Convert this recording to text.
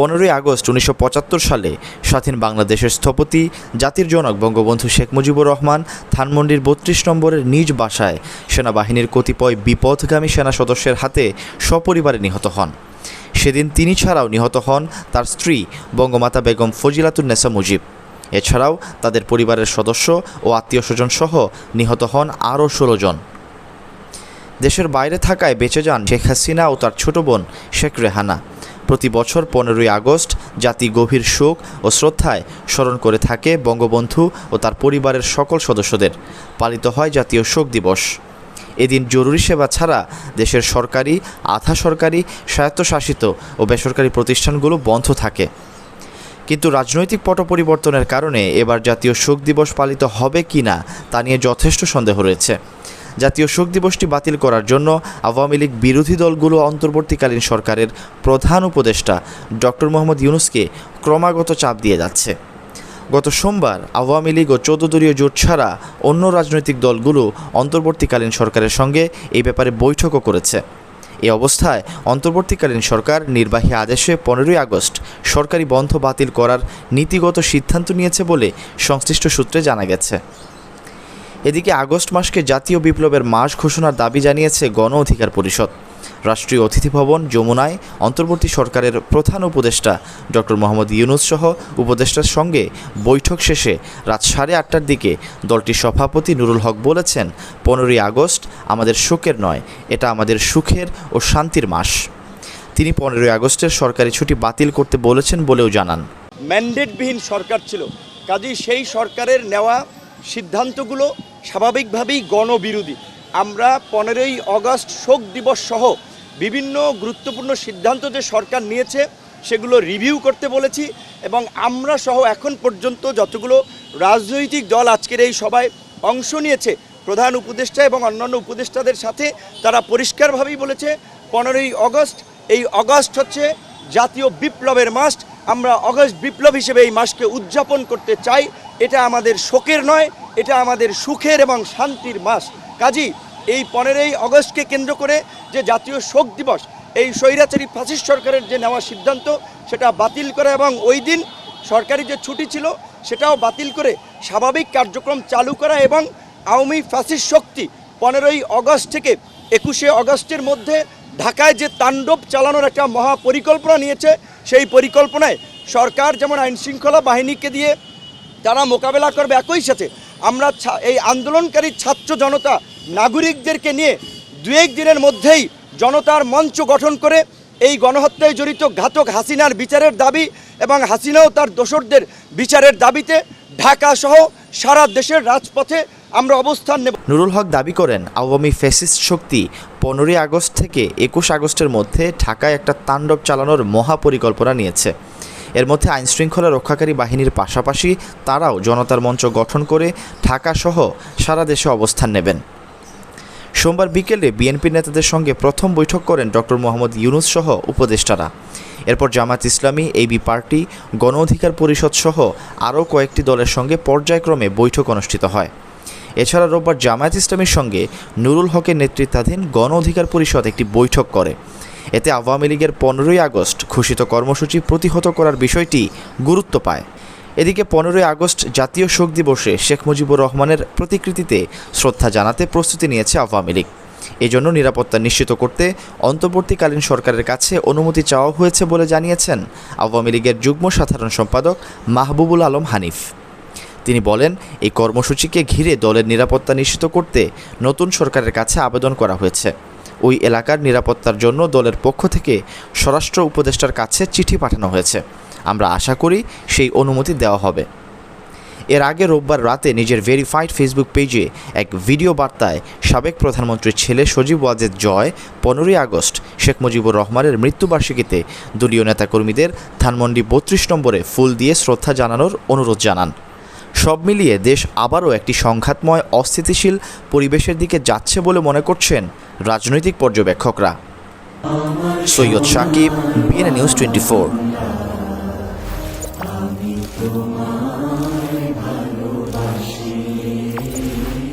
পনেরোই আগস্ট উনিশশো পঁচাত্তর সালে স্বাধীন বাংলাদেশের স্থপতি, জাতির জনক বঙ্গবন্ধু শেখ মুজিবুর রহমান ধানমন্ডির বত্রিশ নম্বরের নিজ বাসায় সেনাবাহিনীর কতিপয় বিপথগামী সেনা সদস্যের হাতে সপরিবারে নিহত হন। সেদিন তিনি ছাড়াও নিহত হন তার স্ত্রী বঙ্গমাতা বেগম ফজিলাতুন্নেসা মুজিব। এছাড়াও তাদের পরিবারের সদস্য ও আত্মীয় স্বজন সহ নিহত হন আরও ষোলো জন। দেশের বাইরে থাকায় বেঁচে যান শেখ হাসিনা ও তার ছোট বোন শেখ রেহানা। প্রতি বছর পনেরোই আগস্ট জাতি গভীর শোক ও শ্রদ্ধায় স্মরণ করে থাকে বঙ্গবন্ধু ও তার পরিবারের সকল সদস্যদের। পালিত হয় জাতীয় শোক দিবস। এদিন জরুরি সেবা ছাড়া দেশের সরকারি, আধা সরকারি, স্বায়ত্তশাসিত ও বেসরকারি প্রতিষ্ঠানগুলো বন্ধ থাকে। কিন্তু রাজনৈতিক পট পরিবর্তনের কারণে এবার জাতীয় শোক দিবস পালিত হবে কি না তা নিয়ে যথেষ্ট সন্দেহ রয়েছে। জাতীয় শোক দিবসটি বাতিল করার জন্য আওয়ামী লীগ বিরোধী দলগুলো অন্তর্বর্তীকালীন সরকারের প্রধান উপদেষ্টা ডক্টর মোহাম্মদ ইউনুসকে ক্রমাগত চাপ দিয়ে যাচ্ছে। গত সোমবার আওয়ামী লীগ ও চৌদ্দ দলীয় জোট ছাড়া অন্য রাজনৈতিক দলগুলো অন্তর্বর্তীকালীন সরকারের সঙ্গে এই ব্যাপারে বৈঠকও করেছে। এই অবস্থায় অন্তর্বর্তীকালীন সরকার নির্বাহী আদেশে পনেরোই আগস্ট সরকারি বন্ধ বাতিল করার নীতিগত সিদ্ধান্ত নিয়েছে বলে সংশ্লিষ্ট সূত্রে জানা গেছে। এদিকে আগস্ট মাসকে জাতীয় বিপ্লবের মাস ঘোষণার দাবি জানিয়েছে গণ অধিকার পরিষদ। রাষ্ট্রীয় অতিথি ভবন, যমুনায় অন্তর্বর্তী সরকারের প্রধান উপদেষ্টা ডক্টর মোহাম্মদ ইউনুস সহ উপদেষ্টার সঙ্গে বৈঠক শেষে রাত সাড়ে আটটার দিকে দলটির সভাপতি নুরুল হক বলেছেন, পনেরোই আগস্ট আমাদের শোকের নয়, এটা আমাদের সুখের ও শান্তির মাস। তিনি পনেরোই আগস্টের সরকারি ছুটি বাতিল করতে বলেছেন বলেও জানান। ম্যান্ডেটবিহীন সরকার ছিল, কাজেই সেই সরকারের নেওয়া সিদ্ধান্তগুলো স্বাভাবিকভাবেই গণবিরোধী। আমরা পনেরোই অগস্ট শোক দিবস সহ বিভিন্ন গুরুত্বপূর্ণ সিদ্ধান্ত যে সরকার নিয়েছে, সেগুলো রিভিউ করতে বলেছি এবং আমরা সহ এখন পর্যন্ত যতগুলো রাজনৈতিক দল আজকের এই সভায় অংশ নিয়েছে, প্রধান উপদেষ্টা এবং অন্যান্য উপদেষ্টাদের সাথে তারা পরিষ্কারভাবেই বলেছে, পনেরোই অগস্ট, এই আগস্ট হচ্ছে জাতীয় বিপ্লবের মাস, আমরা অগস্ট বিপ্লব হিসেবে এই মাসকে উদযাপন করতে চাই এটা আমাদের শোকের নয়, এটা আমাদের সুখের এবং শান্তির মাস। কাজী, এই পনেরোই আগস্টকে কেন্দ্র করে যে জাতীয় শোক দিবস, এই স্বৈরাচারী ফাসিস্ট সরকারের যে নেওয়া সিদ্ধান্ত, সেটা বাতিল করা এবং ওই দিন সরকারি যে ছুটি ছিল, সেটাও বাতিল করে স্বাভাবিক কার্যক্রম চালু করা এবং আওয়ামী ফ্যাসিস্ট শক্তি পনেরোই অগস্ট থেকে একুশে আগস্টের মধ্যে ঢাকায় যে তাণ্ডব চালানোর একটা মহা পরিকল্পনা নিয়েছে, সেই পরিকল্পনায় সরকার যেমন আইনশৃঙ্খলা বাহিনীকে দিয়ে তারা মোকাবেলা করবে একই সাথে, আমরা এই আন্দোলনকারী ছাত্র জনতা নাগরিকদেরকে নিয়ে দু এক দিনের মধ্যেই জনতার মঞ্চ গঠন করে এই গণহত্যায় জড়িত ঘাতক হাসিনার বিচারের দাবি এবং হাসিনাও তার দোসরদের বিচারের দাবিতে ঢাকা সহ সারা দেশের রাজপথে আমরা অবস্থান নেব। নুরুল হক দাবি করেন, আওয়ামী ফ্যাসিস্ট শক্তি পনেরোই আগস্ট থেকে একুশ আগস্টের মধ্যে ঢাকায় একটা তাণ্ডব চালানোর মহাপরিকল্পনা নিয়েছে। এর মধ্যে আইনশৃঙ্খলা রক্ষাকারী বাহিনীর পাশাপাশি তারাও জনতার মঞ্চ গঠন করে ঢাকা সহ সারা দেশে অবস্থান নেবেন। সোমবার বিকেলে বিএনপি নেতাদের সঙ্গে প্রথম বৈঠক করেন ডক্টর মোহাম্মদ ইউনুস সহ উপদেষ্টারা। এরপর জামাত ইসলামী এবি পার্টি, গণ অধিকার পরিষদ সহ আরও কয়েকটি দলের সঙ্গে পর্যায়ক্রমে বৈঠক অনুষ্ঠিত হয়। এছাড়া রোববার জামায়াত ইসলামীর সঙ্গে নুরুল হকের নেতৃত্বাধীন গণ অধিকার পরিষদ একটি বৈঠক করে। এতে আওয়ামী লীগের পনেরোই আগস্ট ঘোষিত কর্মসূচি প্রতিহত করার বিষয়টি গুরুত্ব পায়। এদিকে পনেরোই আগস্ট জাতীয় শোক দিবসে শেখ মুজিবুর রহমানের প্রতিকৃতিতে শ্রদ্ধা জানাতে প্রস্তুতি নিয়েছে আওয়ামী লীগ। এজন্য নিরাপত্তা নিশ্চিত করতে অন্তর্বর্তীকালীন সরকারের কাছে অনুমতি চাওয়া হয়েছে বলে জানিয়েছেন আওয়ামী লীগের যুগ্ম সাধারণ সম্পাদক মাহবুবুল আলম হানিফ। তিনি বলেন, এই কর্মসূচিকে ঘিরে দলের নিরাপত্তা নিশ্চিত করতে নতুন সরকারের কাছে আবেদন করা হয়েছে। ওই এলাকার নিরাপত্তার জন্য দলের পক্ষ থেকে স্বরাষ্ট্র উপদেষ্টার কাছে চিঠি পাঠানো হয়েছে। আমরা আশা করি সেই অনুমতি দেওয়া হবে। এর আগে রোববার রাতে নিজের ভেরিফাইড ফেসবুক পেজে এক ভিডিও বার্তায় সাবেক প্রধানমন্ত্রীর ছেলে সজীব ওয়াজেদ জয়, পনেরোই আগস্ট শেখ মুজিবুর রহমানের মৃত্যুবার্ষিকীতে দলীয় নেতাকর্মীদের ধানমন্ডি বত্রিশ নম্বরে ফুল দিয়ে শ্রদ্ধা জানানোর অনুরোধ জানান। সব মিলিয়ে দেশ আবারও একটি সংঘাতময়, অস্থিতিশীল পরিবেশের দিকে যাচ্ছে বলে মনে করছেন রাজনৈতিক পর্যবেক্ষকরা। Syed Sakib BNA news twenty four